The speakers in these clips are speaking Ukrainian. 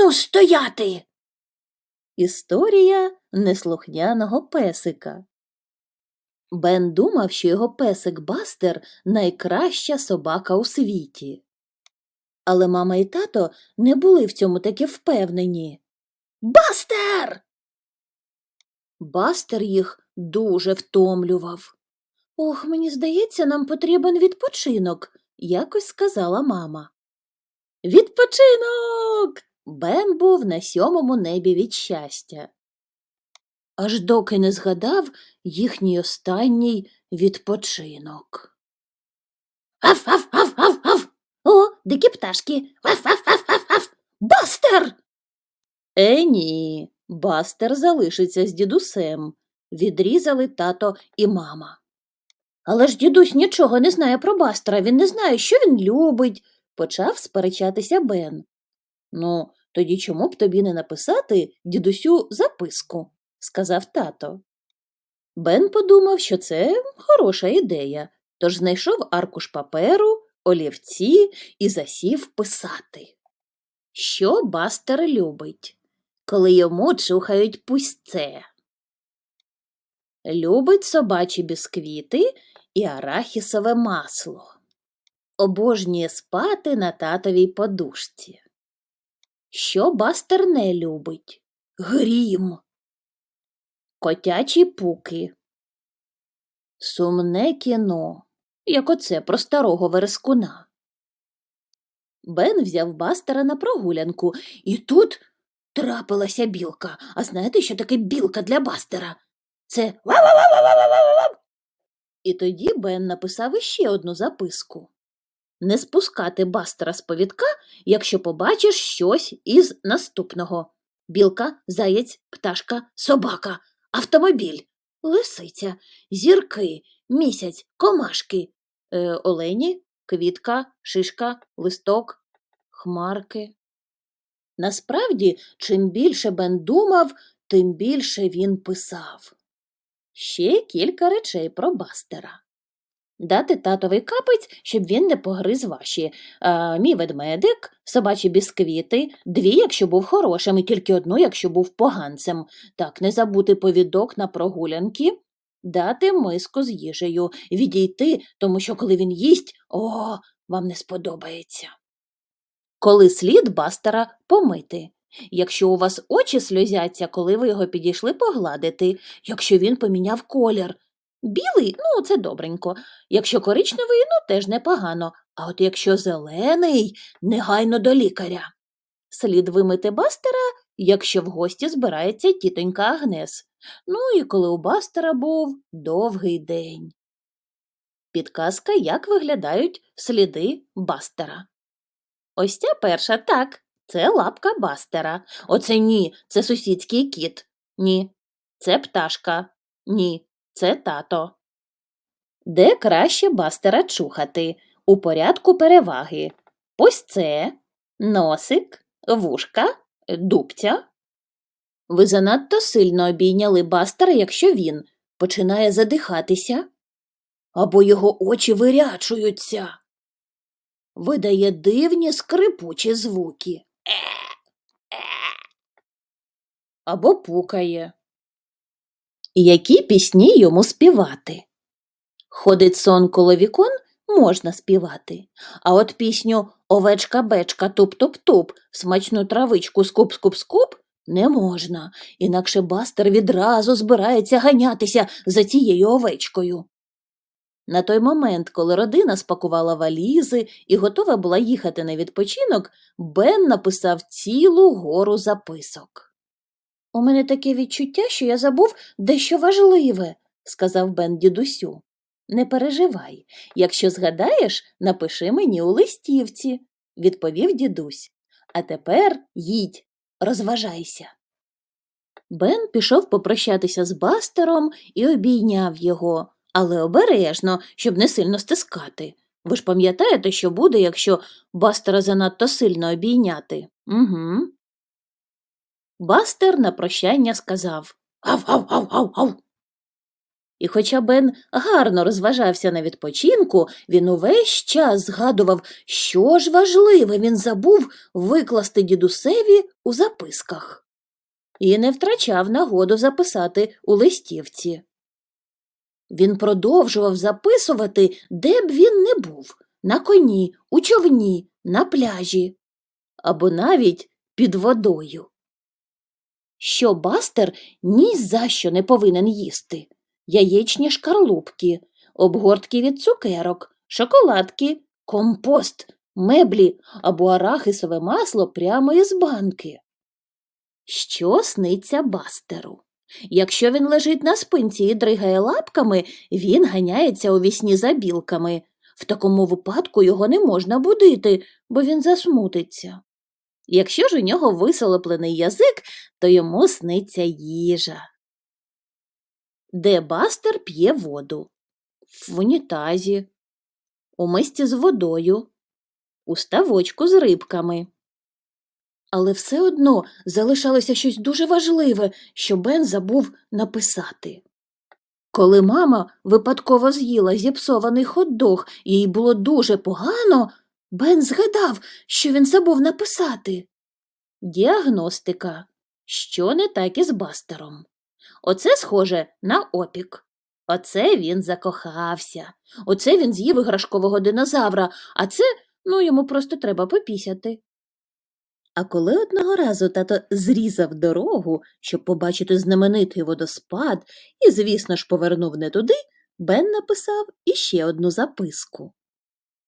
Ану, стояти. Історія неслухняного песика. Бен думав, що його песик Бастер найкраща собака у світі. Але мама і тато не були в цьому таки впевнені. Бастер! Бастер їх дуже втомлював. Ох, мені здається, нам потрібен відпочинок, якось сказала мама. Відпочинок. Бен був на сьомому небі від щастя. Аж доки не згадав їхній останній відпочинок. Аф, аф, аф, аф, аф. О, дикі пташки. Аф, аф, аф, аф, аф. Бастер. Е, ні, Бастер залишиться з дідусем. Відрізали тато і мама. Але ж дідусь нічого не знає про Бастера, він не знає, що він любить, почав сперечатися Бен. Ну, тоді чому б тобі не написати дідусю записку, сказав тато. Бен подумав, що це хороша ідея, тож знайшов аркуш паперу, олівці і засів писати. Що Бастер любить, коли йому чухають пустце? Любить собачі бісквіти і арахісове масло. Обожнює спати на татовій подушці. Що Бастер не любить? Грім. Котячі пуки. Сумне кіно, як оце про старого верескуна. Бен взяв Бастера на прогулянку, і тут трапилася білка. А знаєте, що таке білка для Бастера? Це «Ва-ва-ва-ва-ва-ва-ва-ва». І тоді Бен написав іще одну записку. Не спускати Бастера з повідка, якщо побачиш щось із наступного. Білка, заєць, пташка, собака, автомобіль, лисиця, зірки, місяць, комашки, е, олені, квітка, шишка, листок, хмарки. Насправді, чим більше Бен думав, тим більше він писав. Ще кілька речей про Бастера. Дати татовий капець, щоб він не погриз ваші. А, мій ведмедик, собачі бісквіти, дві, якщо був хорошим, і тільки одну, якщо був поганцем. Так, не забути повідок на прогулянки, дати миску з їжею, відійти, тому що коли він їсть, о, вам не сподобається. Коли слід бастера помити. Якщо у вас очі сльозяться, коли ви його підійшли погладити, якщо він поміняв колір. Білий, ну, це добренько. Якщо коричневий, ну теж непогано. А от якщо зелений, негайно до лікаря. Слід вимити бастера, якщо в гості збирається тітонька Агнес. Ну і коли у бастера був довгий день. Підказка, як виглядають сліди бастера. Ось ця перша так, це лапка бастера. Оце ні, це сусідський кіт. Ні, це пташка. Ні, це тато. Де краще бастера чухати? У порядку переваги. Ось це, носик, вушка, дубця. Ви занадто сильно обійняли бастера, якщо він починає задихатися, або його очі вирячуються. Видає дивні скрипучі звуки. Або пукає. Які пісні йому співати? Ходить сон коло вікон можна співати, а от пісню Овечка-бечка туп-туп-туп, смачну травичку скуп-скуп-скуп не можна, інакше бастер відразу збирається ганятися за цією овечкою. На той момент, коли родина спакувала валізи і готова була їхати на відпочинок, Бен написав цілу гору записок. У мене таке відчуття, що я забув дещо важливе, сказав Бен дідусю. Не переживай. Якщо згадаєш, напиши мені у листівці, відповів дідусь. А тепер їдь, розважайся. Бен пішов попрощатися з бастером і обійняв його, але обережно, щоб не сильно стискати. Ви ж пам'ятаєте, що буде, якщо бастера занадто сильно обійняти? Угу. Бастер на прощання сказав Ав, ав, ав, ав, ав. І хоча Бен гарно розважався на відпочинку, він увесь час згадував, що ж важливе він забув викласти дідусеві у записках. І не втрачав нагоду записати у листівці. Він продовжував записувати, де б він не був на коні, у човні, на пляжі або навіть під водою. Що бастер ні за що не повинен їсти яєчні шкарлупки, обгортки від цукерок, шоколадки, компост, меблі або арахисове масло прямо із банки. Що сниться бастеру? Якщо він лежить на спинці і дригає лапками, він ганяється у вісні за білками. В такому випадку його не можна будити, бо він засмутиться. Якщо ж у нього висолоплений язик, то йому сниться їжа. Де бастер п'є воду? В унітазі, у мисці з водою, у ставочку з рибками. Але все одно залишалося щось дуже важливе, що Бен забув написати. Коли мама випадково з'їла зіпсований хот-дог, їй було дуже погано, Бен згадав, що він забув написати. Діагностика. Що не так із бастером? Оце схоже на опік. Оце він закохався. Оце він з'їв іграшкового динозавра, а це, ну, йому просто треба попісяти. А коли одного разу тато зрізав дорогу, щоб побачити знаменитий водоспад, і, звісно ж, повернув не туди, Бен написав іще одну записку.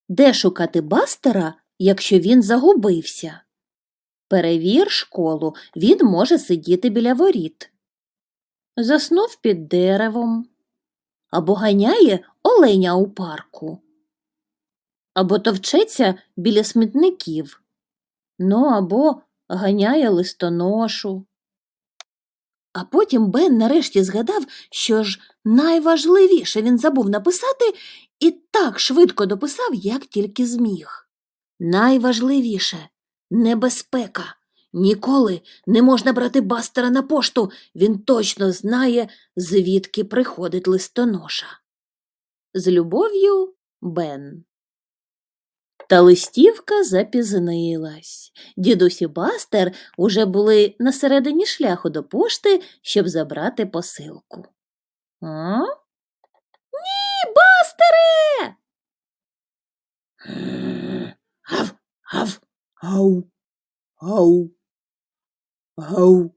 Де шукати бастера, якщо він загубився? Перевір школу, він може сидіти біля воріт. Заснув під деревом. Або ганяє оленя у парку. Або товчеться біля смітників. Ну, або ганяє листоношу. А потім Бен нарешті згадав, що ж найважливіше він забув написати і так швидко дописав, як тільки зміг. Найважливіше небезпека. Ніколи не можна брати бастера на пошту, він точно знає, звідки приходить листоноша. З любов'ю Бен. Та листівка запізнилась. Дідусь і Бастер уже були на середині шляху до пошти, щоб забрати посилку. А? Гав, гау, гау, гау.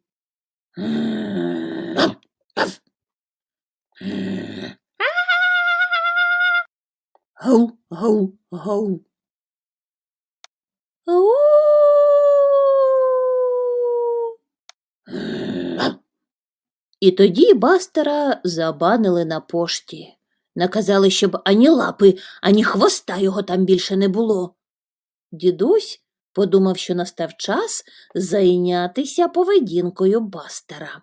Гав, гав. Гау, гау, гау. Ау. І тоді бастера забанили на пошті. Наказали, щоб ані лапи, ані хвоста його там більше не було. Дідусь подумав, що настав час зайнятися поведінкою бастера.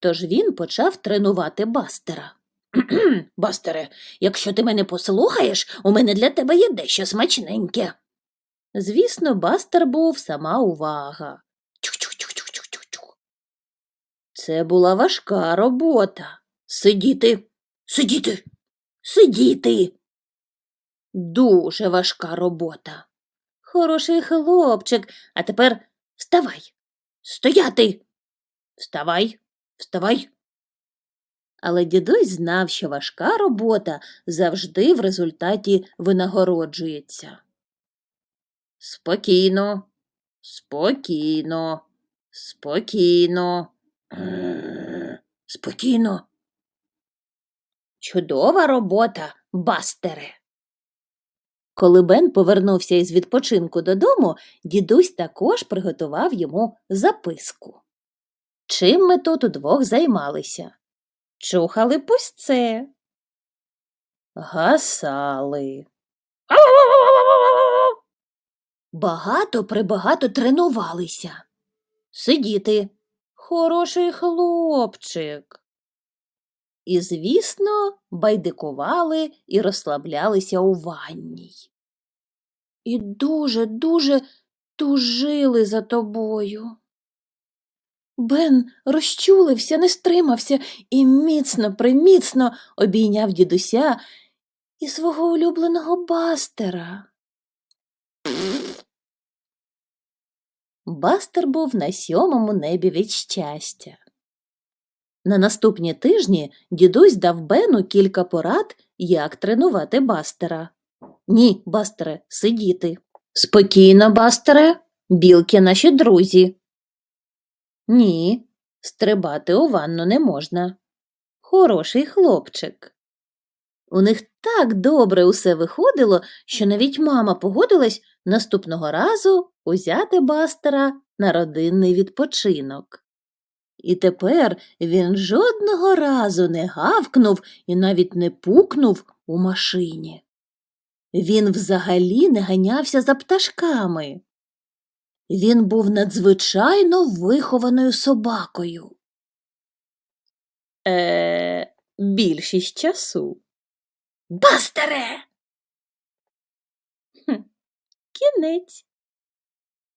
Тож він почав тренувати бастера. Бастере, якщо ти мене послухаєш, у мене для тебе є дещо смачненьке. Звісно, бастер був сама увага. Це була важка робота. Сидіти, сидіти, сидіти. Дуже важка робота. Хороший хлопчик, а тепер вставай. Стояти. Вставай, вставай. Але дідусь знав, що важка робота завжди в результаті винагороджується. Спокійно, спокійно, спокійно, спокійно. Чудова робота, бастере. Коли Бен повернувся із відпочинку додому, дідусь також приготував йому записку. Чим ми тут удвох займалися? Чухали пустце. Гасали. Багато прибагато тренувалися. Сидіти. Хороший хлопчик. І, звісно, байдикували і розслаблялися у ванній. І дуже, дуже тужили за тобою. Бен розчулився, не стримався і міцно, приміцно обійняв дідуся і свого улюбленого бастера. Бастер був на сьомому небі від щастя. На наступні тижні дідусь дав Бену кілька порад, як тренувати бастера. Ні, бастере, сидіти. Спокійно, бастере, білки наші друзі. Ні, стрибати у ванну не можна. Хороший хлопчик. У них так добре усе виходило, що навіть мама погодилась наступного разу узяти бастера на родинний відпочинок. І тепер він жодного разу не гавкнув і навіть не пукнув у машині. Він взагалі не ганявся за пташками. Він був надзвичайно вихованою собакою. Е, більшість часу. Бастере! Хм, Кінець.